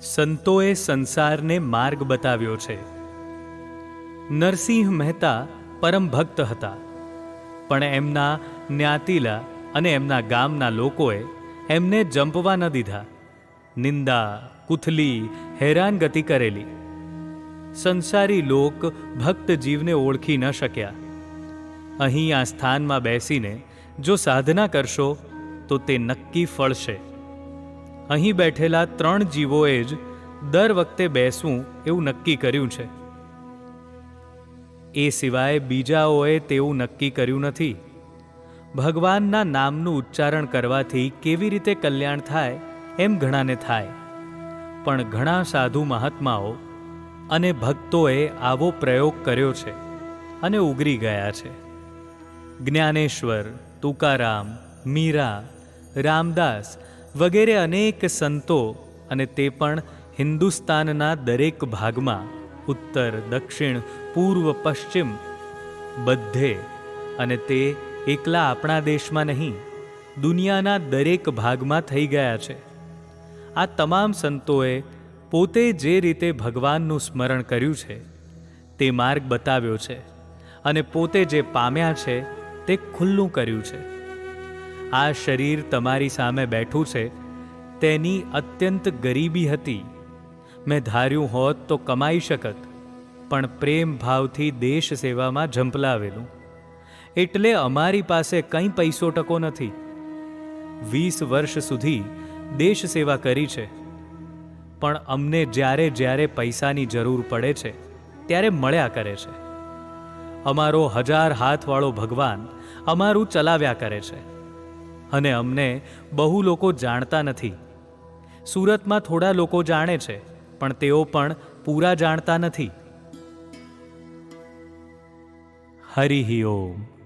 સંતોએ સંસારને માર્ગ બતાવ્યો છે. નરસિંહ મહેતા પરમ ભક્ત હતા. પણ એમના જ્ઞાતિલા અને એમના ગામના લોકોએ એમને જંપવા ન દીધા. નિંદા, કુથલી, હેરાનગતિ કરેલી. સંસારી લોક ભક્ત જીવને ઓળખી ન શક્યા. અહીં આ સ્થાનમાં બેસીને જો સાધના કરશો, તો તે નક્કી ફળશે. અહીં બેઠેલા ત્રણ જીવોએ જ દર વખતે બેસવું એવું નક્કી કર્યું છે. એ સિવાય બીજાઓએ તેવું નક્કી કર્યું નથી. ભગવાનના નામનું ઉચ્ચારણ કરવાથી કેવી રીતે કલ્યાણ થાય એમ ઘણાને થાય. પણ ઘણા સાધુ મહાત્માઓ અને ભક્તોએ આવો પ્રયોગ કર્યો છે અને ઉગરી ગયા છે. જ્ઞાનેશ્વર, તુકારામ, મીરા, રામદાસ વગેરે અનેક સંતો અને તે પણ હિન્દુસ્તાનના દરેક ભાગમાં ઉત્તર, દક્ષિણ, પૂર્વ, પશ્ચિમ બધે અને તે એકલા આપણા દેશમાં નહીં, દુનિયાના દરેક ભાગમાં થઈ ગયા છે. આ તમામ સંતોએ પોતે જે રીતે ભગવાનનું સ્મરણ કર્યું છે, તે માર્ગ બતાવ્યો છે અને પોતે જે પામ્યા છે, તે ખુલ્લું કર્યું છે. આ શરીર તમારી સામે બેઠું છે, તેની અત્યંત ગરીબી હતી. મેં ધાર્યું હોત તો કમાઈ શકત, પણ પ્રેમ ભાવથી દેશ સેવામાં ઝંપલાવેલું. એટલે અમારી પાસે કંઈ પૈસો ટકો નથી. વીસ વર્ષ સુધી દેશ સેવા કરી છે. પણ અમને જ્યારે જ્યારે પૈસાની જરૂર પડે છે, ત્યારે મળ્યા કરે છે. અમારો હજાર હાથવાળો ભગવાન અમારું ચલાવ્યા કરે છે. અને અમને બહુ લોકો જાણતા નથી. સુરતમાં થોડા લોકો જાણે છે, પણ તેઓ પણ પૂરા જાણતા નથી. હરિ ઓમ.